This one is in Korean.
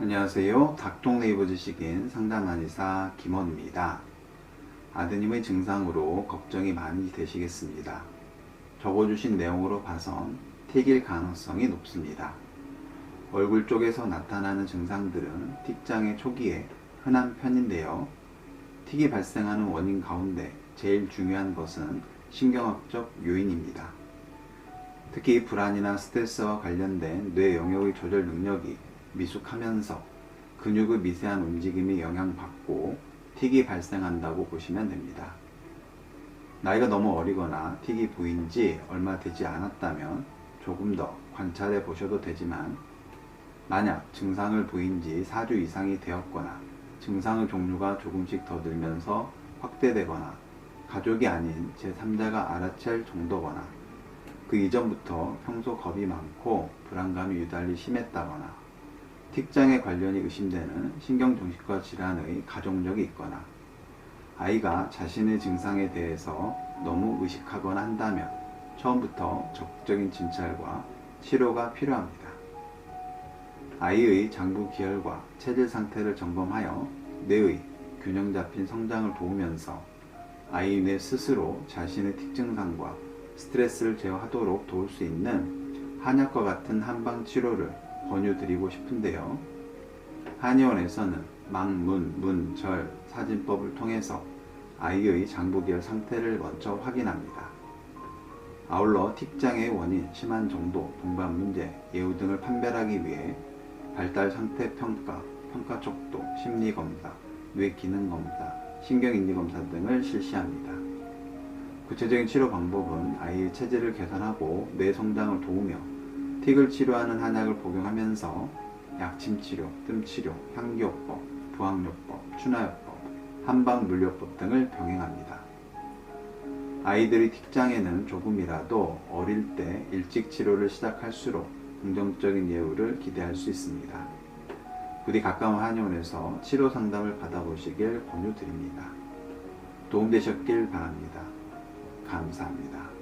안녕하세요. 닥동네이버 지식인 상담한의사 김원입니다. 아드님의 증상으로 걱정이 많이 되시겠습니다. 적어주신 내용으로 봐선 틱일 가능성이 높습니다. 얼굴 쪽에서 나타나는 증상들은 틱장의 초기에 흔한 편인데요. 틱이 발생하는 원인 가운데 제일 중요한 것은 신경학적 요인입니다. 특히 불안이나 스트레스와 관련된 뇌 영역의 조절 능력이 미숙하면서 근육의 미세한 움직임에 영향받고 틱이 발생한다고 보시면 됩니다. 나이가 너무 어리거나 틱이 보인 지 얼마 되지 않았다면 조금 더 관찰해 보셔도 되지만 만약 증상을 보인 지 4주 이상이 되었거나 증상의 종류가 조금씩 더 늘면서 확대되거나 가족이 아닌 제3자가 알아챌 정도거나 그 이전부터 평소 겁이 많고 불안감이 유달리 심했다거나 틱장에 관련이 의심되는 신경정신과 질환의 가족력이 있거나 아이가 자신의 증상에 대해서 너무 의식하거나 한다면 처음부터 적극적인 진찰과 치료가 필요합니다. 아이의 장부 기혈과 체질 상태를 점검하여 뇌의 균형 잡힌 성장을 도우면서 아이 뇌 스스로 자신의 틱증상과 스트레스를 제어하도록 도울 수 있는 한약과 같은 한방 치료를 권유드리고 싶은데요. 한의원에서는 망문, 문, 절, 사진법을 통해서 아이의 장부기혈 상태를 먼저 확인합니다. 아울러 틱장의 원인, 심한 정도, 동반 문제, 예후 등을 판별하기 위해 발달 상태 평가, 평가 척도, 심리 검사, 뇌 기능 검사, 신경 인지 검사 등을 실시합니다. 구체적인 치료 방법은 아이의 체질을 개선하고 뇌 성장을 도우며 틱을 치료하는 한약을 복용하면서 약침 치료, 뜸 치료, 향기요법, 부항요법, 추나요법, 한방물리요법 등을 병행합니다. 아이들의 틱장에는 조금이라도 어릴 때 일찍 치료를 시작할수록 긍정적인 예후를 기대할 수 있습니다. 부디 가까운 한의원에서 치료 상담을 받아보시길 권유드립니다. 도움되셨길 바랍니다. 감사합니다.